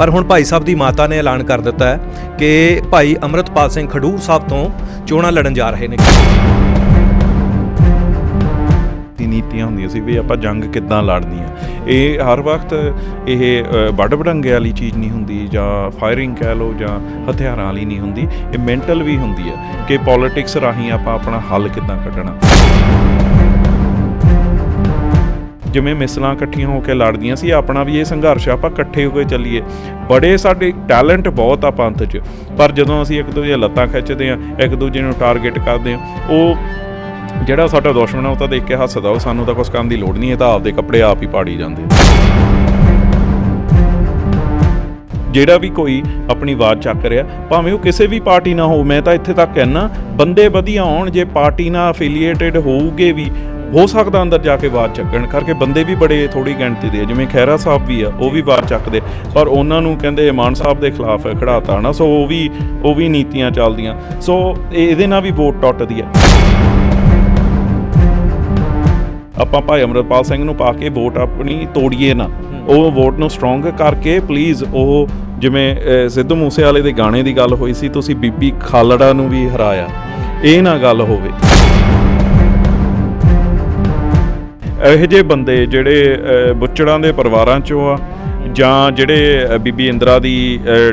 ਪਰ ਹੁਣ ਭਾਈ ਸਾਹਿਬ ਦੀ ਮਾਤਾ ਨੇ ਐਲਾਨ ਕਰ ਦਿੱਤਾ ਹੈ ਕਿ ਭਾਈ ਅਮਰਤਪਾਲ ਸਿੰਘ ਖਡੂਰ ਸਾਹਿਬ ਤੋਂ ਚੋਣਾਂ ਲੜਨ ਜਾ ਰਹੇ ਨੇ। ਦੀ ਨੀਤੀਆਂ ਹੁੰਦੀਆਂ ਸੀ ਵੀ ਆਪਾਂ ਜੰਗ ਕਿੱਦਾਂ ਲੜਨੀ ਆ। ਇਹ ਹਰ ਵਕਤ ਇਹ ਅ, ਵੱਡ ਵਡੰਗੇ ਵਾਲੀ ਚੀਜ਼ ਨਹੀਂ ਹੁੰਦੀ ਜਾਂ ਫਾਇਰਿੰਗ ਕਹਿ ਲਓ ਜਾਂ ਹਥਿਆਰਾਂ ਵਾਲੀ ਨਹੀਂ ਹੁੰਦੀ। ਇਹ ਮੈਂਟਲ ਵੀ ਹੁੰਦੀ ਹੈ ਕਿ ਪੋਲਿਟਿਕਸ ਰਾਹੀਂ ਆਪਾਂ ਆਪਣਾ ਹੱਲ ਕਿੱਦਾਂ ਕੱਢਣਾ। ਜਿਵੇਂ ਮਿਸਲਾਂ ਇਕੱਠੀਆਂ ਹੋ ਕੇ ਲੜਦੀਆਂ ਸੀ, ਆਪਣਾ ਵੀ ਇਹ ਸੰਘਰਸ਼ ਆਪਾਂ ਇਕੱਠੇ ਹੋ ਕੇ ਚੱਲੀਏ। ਬੜੇ ਸਾਡੇ ਟੈਲੈਂਟ ਬਹੁਤ ਆ ਪੰਥ 'ਚ। ਪਰ ਜਦੋਂ ਅਸੀਂ ਇੱਕ ਦੂਜੇ ਦੀਆਂ ਲੱਤਾਂ ਖਿੱਚਦੇ ਆ ਇੱਕ ਦੂਜੇ ਨੂੰ ਟਾਰਗੇਟ ਕਰਦੇ ਆ ਉਹ ਜਿਹੜਾ ਸਾਡਾ ਦੁਸ਼ਮਣ ਆ, ਉਹ ਤਾਂ ਦੇਖ ਕੇ ਹੱਸਦਾ, ਉਹ ਸਾਨੂੰ ਤਾਂ ਕੁਝ ਕਰਨ ਦੀ ਲੋੜ ਨਹੀਂ, ਇਹ ਤਾਂ ਆਪਦੇ ਕੱਪੜੇ ਆਪ ਹੀ ਪਾੜੀ ਜਾਂਦੇ ਜਿਹੜਾ ਵੀ ਕੋਈ ਆਪਣੀ ਆਵਾਜ਼ ਚੱਕ ਰਿਹਾ, ਭਾਵੇਂ ਉਹ ਕਿਸੇ ਵੀ ਪਾਰਟੀ ਨਾਲ ਹੋ ਮੈਂ ਤਾਂ ਇੱਥੇ ਤੱਕ ਕਹਿਣਾ ਬੰਦੇ ਵਧੀਆ ਹੋਣ, ਜੇ ਪਾਰਟੀ ਨਾਲ ਅਫੀਲੀਏਟਡ ਹੋਊਗੇ ਵੀ ਹੋ ਸਕਦਾ ਅੰਦਰ ਜਾ ਕੇ ਆਵਾਜ਼ ਚੱਕਣ ਕਰਕੇ ਬੰਦੇ ਵੀ ਬੜੇ ਥੋੜੀ ਗਿਣਤੀ ਦੇ ਆ। ਜਿਵੇਂ ਖੈਰਾ ਸਾਹਿਬ ਵੀ ਆ ਉਹ ਵੀ ਆਵਾਜ਼ ਚੱਕਦੇ। ਪਰ ਉਹਨਾਂ ਨੂੰ ਕਹਿੰਦੇ ਮਾਨ ਸਾਹਿਬ ਦੇ ਖਿਲਾਫ ਖੜਾਤਾ ਨਾ ਸੋ ਉਹ ਵੀ ਉਹ ਵੀ ਨੀਤੀਆਂ ਚੱਲਦੀਆਂ। ਸੋ ਇਹ- ਇਹਦੇ ਨਾਲ ਵੀ ਵੋਟ ਟੁੱਟਦੀ ਆ। ਆਪਾਂ ਭਾਈ ਅਮਰਪਾਲ ਸਿੰਘ ਨੂੰ ਪਾ ਕੇ ਵੋਟ ਆਪਣੀ ਤੋੜੀਏ ਨਾ ਉਹ ਵੋਟ ਨੂੰ ਸਟਰੋਂਗ ਕਰਕੇ ਪਲੀਜ਼ ਉਹ ਜਿਵੇਂ ਅਹ, ਸਿੱਧੂ ਮੂਸੇਵਾਲੇ ਦੇ ਗਾਣੇ ਦੀ ਗੱਲ ਹੋਈ ਸੀ ਤੁਸੀਂ ਬੀਬੀ ਖਾਲੜਾ ਨੂੰ ਵੀ ਹਰਾਇਆ। ਇਹ ਨਾ ਗੱਲ ਹੋਵੇ। ਇਹੋ ਜਿਹੇ ਬੰਦੇ ਜਿਹੜੇ ਬੁੱਚੜਾਂ ਦੇ ਪਰਿਵਾਰਾਂ ਚੋਂ ਆ, ਜਾਂ ਜਿਹੜੇ ਬੀਬੀ ਇੰਦਰਾ ਦੀ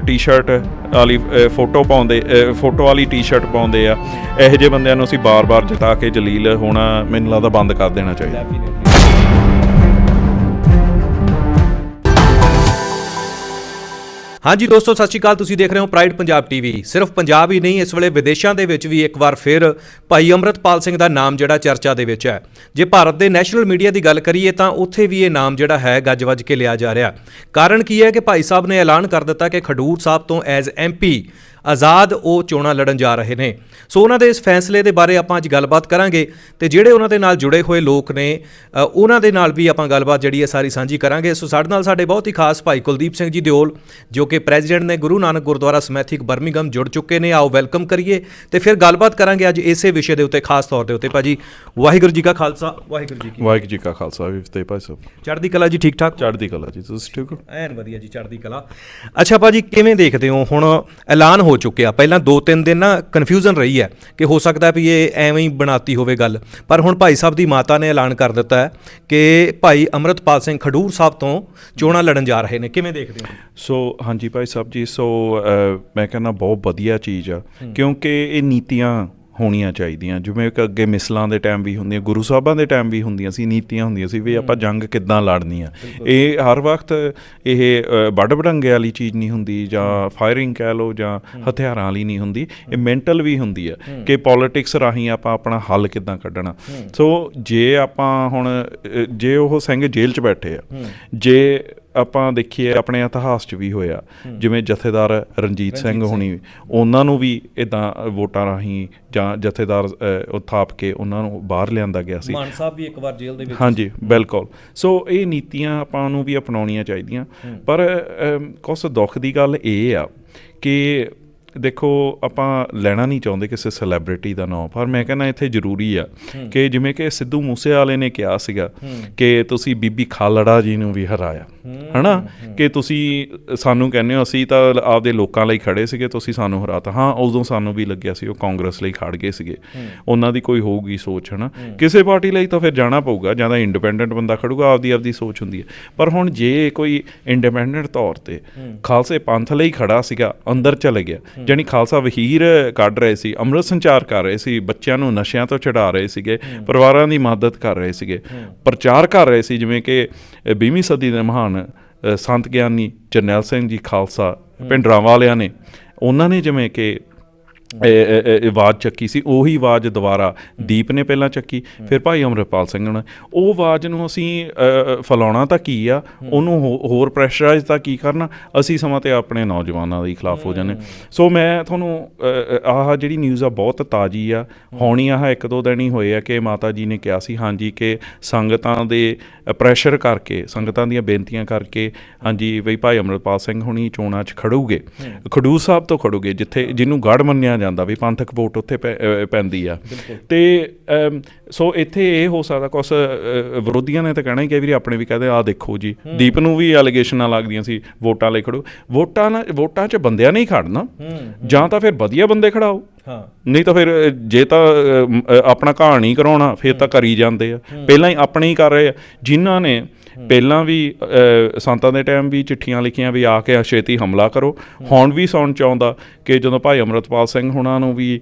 ਟੀ-ਸ਼ਰਟ ਵਾਲੀ ਫੋਟੋ ਪਾਉਂਦੇ ਫੋਟੋ ਵਾਲੀ ਟੀ-ਸ਼ਰਟ ਪਾਉਂਦੇ ਆ, ਇਹੋ ਜਿਹੇ ਬੰਦਿਆਂ ਨੂੰ ਅਸੀਂ ਬਾਰ-ਬਾਰ ਜਿਤਾ ਕੇ ਜਲੀਲ ਹੋਣਾ ਮੈਨੂੰ ਲੱਗਦਾ ਬੰਦ ਕਰ ਦੇਣਾ ਚਾਹੀਦਾ। ਹਾਂਜੀ ਦੋਸਤੋ, ਸਤਿ ਸ਼੍ਰੀ ਅਕਾਲ। ਤੁਸੀਂ ਦੇਖ ਰਹੇ ਹੋ ਪ੍ਰਾਈਡ ਪੰਜਾਬ ਟੀਵੀ ਸਿਰਫ ਪੰਜਾਬ ਹੀ ਨਹੀਂ, ਇਸ ਵੇਲੇ ਵਿਦੇਸ਼ਾਂ ਦੇ ਵਿੱਚ ਵੀ ਇੱਕ ਵਾਰ ਫਿਰ ਭਾਈ ਅਮਰਤਪਾਲ ਸਿੰਘ ਦਾ ਨਾਮ ਜਿਹੜਾ ਚਰਚਾ ਦੇ ਵਿੱਚ ਹੈ। ਜੇ ਭਾਰਤ ਦੇ ਨੈਸ਼ਨਲ ਮੀਡੀਆ ਦੀ ਗੱਲ ਕਰੀਏ ਤਾਂ ਉੱਥੇ ਵੀ ਇਹ ਨਾਮ ਜਿਹੜਾ ਹੈ ਗੱਜ-ਵੱਜ ਕੇ ਲਿਆ ਜਾ ਰਿਹਾ। ਕਾਰਨ ਕੀ ਹੈ ਕਿ ਭਾਈ ਸਾਹਿਬ ਨੇ ਐਲਾਨ ਕਰ ਦਿੱਤਾ ਕਿ ਖਡੂਰ ਸਾਹਿਬ ਤੋਂ ਐਜ਼ ਐਮਪੀ ਆਜ਼ਾਦ ਉਹ ਚੋਣਾਂ ਲੜਨ ਜਾ ਰਹੇ ਨੇ। ਸੋ ਉਹਨਾਂ ਦੇ ਇਸ ਫੈਸਲੇ ਦੇ ਬਾਰੇ ਆਪਾਂ ਅੱਜ ਗੱਲਬਾਤ ਕਰਾਂਗੇ ਤੇ ਜਿਹੜੇ ਉਹਨਾਂ ਦੇ ਨਾਲ ਜੁੜੇ ਹੋਏ ਲੋਕ ਨੇ ਉਹਨਾਂ ਦੇ ਨਾਲ ਵੀ ਆਪਾਂ ਗੱਲਬਾਤ ਜਿਹੜੀ ਹੈ ਸਾਰੀ ਸਾਂਝੀ ਕਰਾਂਗੇ। ਸੋ ਸਾਡੇ ਨਾਲ ਸਾਡੇ ਬਹੁਤ ਹੀ ਖਾਸ ਭਾਈ ਕੁਲਦੀਪ ਸਿੰਘ ਜੀ ਦਿਓਲ ਜੋ ਕਿ ਪ੍ਰੈਜ਼ੀਡੈਂਟ ਨੇ ਗੁਰੂ ਨਾਨਕ ਗੁਰਦੁਆਰਾ ਸਮੈਥਿਕ ਬਰਮਿੰਗਮ ਜੁੜ ਚੁੱਕੇ ਨੇ। ਆਓ ਵੈਲਕਮ ਕਰੀਏ ਤੇ ਫਿਰ ਗੱਲਬਾਤ ਕਰਾਂਗੇ ਅੱਜ ਇਸੇ ਵਿਸ਼ੇ ਦੇ ਉੱਤੇ ਖਾਸ ਤੌਰ ਦੇ ਉੱਤੇ। ਭਾਜੀ ਵਾਹਿਗੁਰੂ ਜੀ ਕਾ ਖਾਲਸਾ ਵਾਹਿਗੁਰੂ ਜੀ ਕੀ ਵਾਹਿਗੁਰੂ ਜੀ ਕਾ ਖਾਲਸਾ ਵੀ ਫਤਿਹ ਭਾਈ ਸਾਹਿਬ। ਚੜ੍ਹਦੀ ਕਲਾ ਜੀ ਠੀਕ ਠਾਕ? ਚੜ੍ਹਦੀ ਕਲਾ ਜੀ ਤੁਸੀਂ ਠੀਕ ਹੋ? ਐਨ ਵਧੀਆ ਜੀ ਚੜ੍ਹਦੀ ਕਲਾ। ਅੱਛਾ ਭਾਜੀ ਕਿਵੇਂ ਦੇਖਦੇ ਹੋ? ਹੁਣ ਐਲਾਨ ਹੋ ਚੁੱਕਿਆ। ਪਹਿਲਾਂ 2-3 ਦਿਨ ਨਾ ਕਨਫਿਊਜ਼ਨ ਰਹੀ ਹੈ ਕਿ ਹੋ ਸਕਦਾ ਵੀ ਇਹ ਐਵੇਂ ਹੀ ਬਣਾਤੀ ਹੋਵੇ ਗੱਲ। ਪਰ ਹੁਣ ਭਾਈ ਸਾਹਿਬ ਦੀ ਮਾਤਾ ਨੇ ਐਲਾਨ ਕਰ ਦਿੱਤਾ ਹੈ ਕਿ ਭਾਈ ਅਮਰਤਪਾਲ ਸਿੰਘ ਖਡੂਰ ਸਾਹਿਬ ਤੋਂ ਚੋਣਾਂ ਲੜਨ ਜਾ ਰਹੇ ਨੇ। ਕਿਵੇਂ ਦੇਖਦੇ ਹੋ? ਸੋ ਹਾਂਜੀ ਭਾਈ ਸਾਹਿਬ ਜੀ ਸੋ ਮੈਂ ਕਹਿੰਦਾ ਬਹੁਤ ਵਧੀਆ ਚੀਜ਼ ਆ। ਕਿਉਂਕਿ ਇਹ ਨੀਤੀਆਂ ਹੋਣੀਆਂ ਚਾਹੀਦੀਆਂ। ਜਿਵੇਂ ਕਿ ਅੱਗੇ ਮਿਸਲਾਂ ਦੇ ਟਾਈਮ ਵੀ ਹੁੰਦੀਆਂ ਗੁਰੂ ਸਾਹਿਬਾਂ ਦੇ ਟਾਈਮ ਵੀ ਹੁੰਦੀਆਂ ਸੀ ਨੀਤੀਆਂ ਹੁੰਦੀਆਂ ਸੀ ਵੀ ਆਪਾਂ ਜੰਗ ਕਿੱਦਾਂ ਲੜਨੀ ਆ ਇਹ ਹਰ ਵਕਤ ਇਹ ਵੱਡ ਵਡੰਗੇ ਵਾਲੀ ਚੀਜ਼ ਨਹੀਂ ਹੁੰਦੀ ਜਾਂ ਫਾਇਰਿੰਗ ਕਹਿ ਲਓ ਜਾਂ ਹਥਿਆਰਾਂ ਵਾਲੀ ਨਹੀਂ ਹੁੰਦੀ। ਇਹ ਮੈਂਟਲ ਵੀ ਹੁੰਦੀ ਆ ਕਿ ਪੋਲਿਟਿਕਸ ਰਾਹੀਂ ਆਪਾਂ ਆਪਣਾ ਹੱਲ ਕਿੱਦਾਂ ਕੱਢਣਾ। ਸੋ ਜੇ ਆਪਾਂ ਹੁਣ ਜੇ ਉਹ ਸਿੰਘ ਜੇਲ੍ਹ 'ਚ ਬੈਠੇ ਆ ਜੇ ਆਪਾਂ ਦੇਖੀਏ ਆਪਣੇ ਇਤਿਹਾਸ 'ਚ ਵੀ ਹੋਇਆ। ਜਿਵੇਂ ਜਥੇਦਾਰ ਰਣਜੀਤ ਸਿੰਘ ਹੋਣੀ ਉਹਨਾਂ ਨੂੰ ਵੀ ਇਦਾਂ ਵੋਟਾਂ ਰਾਹੀਂ ਜਾਂ ਜਥੇਦਾਰ ਅ, ਉਹ ਥਾਪ ਕੇ ਉਹਨਾਂ ਨੂੰ ਬਾਹਰ ਲਿਆਂਦਾ ਗਿਆ ਸੀ। ਮਾਨ ਸਾਹਿਬ ਵੀ ਇੱਕ ਵਾਰ ਜੇਲ੍ਹ ਦੇ ਵਿੱਚ ਹਾਂਜੀ ਬਿਲਕੁਲ। ਸੋ ਇਹ ਨੀਤੀਆਂ ਆਪਾਂ ਨੂੰ ਵੀ ਅਪਣਾਉਣੀਆਂ ਚਾਹੀਦੀਆਂ। ਪਰ ਕੁਛ ਦੁੱਖ ਦੀ ਗੱਲ ਇਹ ਆ ਕਿ ਦੇਖੋ ਆਪਾਂ ਲੈਣਾ ਨਹੀਂ ਚਾਹੁੰਦੇ ਕਿਸੇ ਸੈਲੀਬ੍ਰਿਟੀ ਦਾ ਨਾਮ ਪਰ ਮੈਂ ਕਹਿੰਦਾ ਇੱਥੇ ਜ਼ਰੂਰੀ ਆ ਕਿ ਜਿਵੇਂ ਕਿ ਸਿੱਧੂ ਮੂਸੇਵਾਲੇ ਨੇ ਕਿਹਾ ਸੀਗਾ ਕਿ ਤੁਸੀਂ ਬੀਬੀ ਖਾਲੜਾ ਜੀ ਨੂੰ ਵੀ ਹਰਾਇਆ। ਹਨਾ? ਕਿ ਤੁਸੀਂ ਸਾਨੂੰ ਕਹਿੰਦੇ ਹੋ ਅਸੀਂ ਤਾਂ ਆਪਦੇ ਲੋਕਾਂ ਲਈ ਖੜੇ ਸੀਗੇ ਤੁਸੀਂ ਸਾਨੂੰ ਹਰਾਤਾ। ਹਾਂ ਉਦੋਂ ਸਾਨੂੰ ਵੀ ਲੱਗਿਆ ਸੀ ਉਹ ਕਾਂਗਰਸ ਲਈ ਖੜ ਗਏ ਸੀਗੇ। ਉਹਨਾਂ ਦੀ ਕੋਈ ਹੋਊਗੀ ਸੋਚ ਹਨਾ? ਕਿਸੇ ਪਾਰਟੀ ਲਈ ਤਾਂ ਫਿਰ ਜਾਣਾ ਪਊਗਾ ਜਾਂ ਤਾਂ ਇੰਡੀਪੈਂਡੈਂਟ ਬੰਦਾ ਖੜੂਗਾ ਆਪਦੀ ਆਪਦੀ ਸੋਚ ਹੁੰਦੀ ਹੈ। ਪਰ ਹੁਣ ਜੇ ਕੋਈ ਇੰਡੀਪੈਂਡੈਂਟ ਤੌਰ ਤੇ ਖਾਲਸੇ ਪੰਥ ਲਈ ਖੜਾ ਸੀਗਾ ਅੰਦਰ ਚਲੇ ਗਿਆ ਜਾਣੀ ਖਾਲਸਾ ਵਹੀਰ ਕੱਢ ਰਹੇ ਸੀ ਅੰਮ੍ਰਿਤ ਸੰਚਾਰ ਕਰ ਰਹੇ ਸੀ ਬੱਚਿਆਂ ਨੂੰ ਨਸ਼ਿਆਂ ਤੋਂ ਛਡਾ ਰਹੇ ਸੀਗੇ ਪਰਿਵਾਰਾਂ ਦੀ ਮਦਦ ਕਰ ਰਹੇ ਸੀਗੇ ਪ੍ਰਚਾਰ ਕਰ ਰਹੇ ਸੀ ਜਿਵੇਂ ਕਿ 20ਵੀਂ ਸਦੀ ਦੇ ਮਹਾਨ ਸੰਤ ਗਿਆਨੀ ਜਰਨੈਲ ਸਿੰਘ ਜੀ ਖਾਲਸਾ ਪਿੰਡਰਾਂ ਵਾਲਿਆਂ ਨੇ ਉਹਨਾਂ ਨੇ ਜਿਵੇਂ ਕਿ ਆਵਾਜ਼ ਚੱਕੀ ਸੀ ਉਹੀ ਆਵਾਜ਼ ਦੁਬਾਰਾ ਦੀਪ ਨੇ ਪਹਿਲਾਂ ਚੱਕੀ ਫਿਰ ਭਾਈ ਅਮਰਪਾਲ ਸਿੰਘ ਨੇ। ਉਹ ਆਵਾਜ਼ ਨੂੰ ਅਸੀਂ ਫੈਲਾਉਣਾ ਤਾਂ ਕੀ ਆ? ਉਹਨੂੰ ਹੋਰ ਪ੍ਰੈਸ਼ਰਾਈਜ਼ ਤਾਂ ਕੀ ਕਰਨਾ? ਅਸੀਂ ਸਮਾਂ ਤੇ ਆਪਣੇ ਨੌਜਵਾਨਾਂ ਦੇ ਖਿਲਾਫ ਹੋ ਜਾਂਦੇ। ਸੋ ਮੈਂ ਤੁਹਾਨੂੰ ਆਹ ਜਿਹੜੀ ਨਿਊਜ਼ ਆ ਬਹੁਤ ਤਾਜ਼ੀ ਆ। ਹੋਣੀ ਆਹ ਇੱਕ ਦੋ ਦਿਨ ਹੀ ਹੋਏ ਆ ਕਿ ਮਾਤਾ ਜੀ ਨੇ ਕਿਹਾ ਸੀ ਹਾਂਜੀ ਕਿ ਸੰਗਤਾਂ ਦੇ ਪ੍ਰੈਸ਼ਰ ਕਰਕੇ ਸੰਗਤਾਂ ਦੀਆਂ ਬੇਨਤੀਆਂ ਕਰਕੇ ਹਾਂਜੀ ਬਈ ਭਾਈ ਅਮਰਪਾਲ ਸਿੰਘ ਹੁਣੀ ਚੋਣਾਂ 'ਚ ਖੜੂਗੇ। ਖਡੂਰ ਸਾਹਿਬ ਤੋਂ ਖੜੂਗੇ ਜਿੱਥੇ ਜਿਹਨੂੰ ਗੜ ਮੰਨਿਆ ਜਾਂਦਾ ਵੀ ਪੰਥਕ ਵੋਟ ਉੱਥੇ ਪੈਂਦੀ ਆ। ਤੇ ਸੋ ਇੱਥੇ ਇਹ ਹੋ ਸਕਦਾ ਅ, ਵਿਰੋਧੀਆਂ ਨੇ ਤਾਂ ਕਹਿਣਾ ਹੀ ਕਿ ਵੀਰੇ ਆਪਣੇ ਵੀ ਕਹਦੇ ਆ ਦੇਖੋ ਜੀ। ਦੀਪ ਨੂੰ ਵੀ ਅਲੀਗੇਸ਼ਨਾਂ ਲੱਗਦੀਆਂ ਸੀ ਵੋਟਾਂ ਲਈ ਖੜੋ। ਵੋਟਾਂ ਨਾਲ ਵੋਟਾਂ 'ਚ ਬੰਦਿਆਂ ਨਹੀਂ ਖੜਨਾ। ਜਾਂ ਤਾਂ ਫਿਰ ਵਧੀਆ ਬੰਦੇ ਖੜਾਓ। ਹਾਂ। ਨਹੀਂ ਤਾਂ ਫਿਰ ਜੇ ਤਾਂ ਆਪਣਾ ਕਹਾਣੀ ਕਰਾਉਣਾ ਫਿਰ ਤਾਂ ਕਰੀ ਜਾਂਦੇ ਆ। ਪਹਿਲਾਂ ਹੀ ਆਪਣੇ ਹੀ ਕਰ ਰਹੇ ਆ। ਜਿਨ੍ਹਾਂ ਨੇ ਪਹਿਲਾਂ ਵੀ ਸੰਤਾਂ ਦੇ ਟਾਈਮ ਵੀ ਚਿੱਠੀਆਂ ਲਿਖੀਆਂ ਵੀ ਆ ਕੇ ਛੇਤੀ ਹਮਲਾ ਕਰੋ। ਹੁਣ ਵੀ ਸੁਣ ਚਾਹੁੰਦਾ ਕਿ ਜਦੋਂ ਭਾਈ ਅਮਰਤਪਾਲ ਸਿੰਘ ਹੁਣਾਂ ਨੂੰ ਵੀ